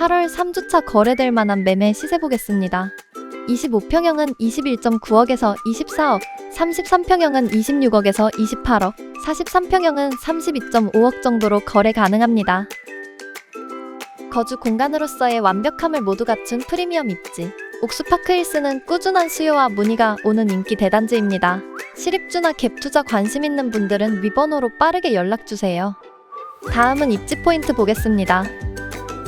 8월 3주차 거래될 만한 매매 시세 보겠습니다. 25평형은 21.9억에서 24억, 33평형은 26억에서 28억, 43평형은 32.5억 정도로 거래 가능합니다. 거주 공간으로서의 완벽함을 모두 갖춘 프리미엄 입지. 옥수파크 힐스는 꾸준한 수요와 문의가 오는 인기 대단지입니다. 실입주나 갭 투자 관심 있는 분들은 위번호로 빠르게 연락 주세요. 다음은 입지 포인트 보겠습니다.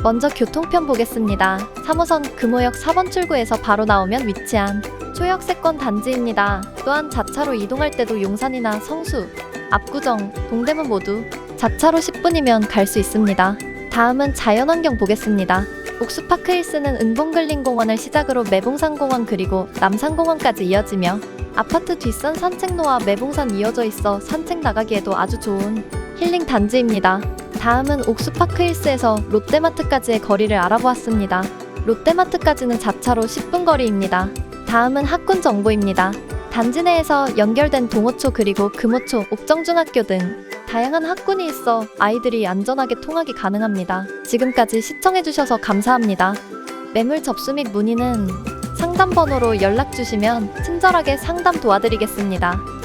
먼저 교통편 보겠습니다. 3호선 금호역 4번 출구에서 바로 나오면 위치한 초역세권 단지입니다. 또한 자차로 이동할 때도 용산이나 성수, 압구정, 동대문 모두 자차로 10분이면 갈 수 있습니다. 다음은 자연환경 보겠습니다. 옥수파크 힐스는 은봉글린공원을 시작으로 매봉산공원 그리고 남산공원까지 이어지며 아파트 뒷산 산책로와 매봉산 이어져 있어 산책 나가기에도 아주 좋은 힐링 단지입니다. 다음은 옥수파크 힐스에서 롯데마트까지의 거리를 알아보았습니다. 롯데마트까지는 자차로 10분 거리입니다. 다음은 학군 정보입니다. 단지 내에서 연결된 동호초 그리고 금호초, 옥정중학교 등 다양한 학군이 있어 아이들이 안전하게 통학이 가능합니다. 지금까지 시청해주셔서 감사합니다. 매물 접수 및 문의는 상담 번호로 연락 주시면 친절하게 상담 도와드리겠습니다.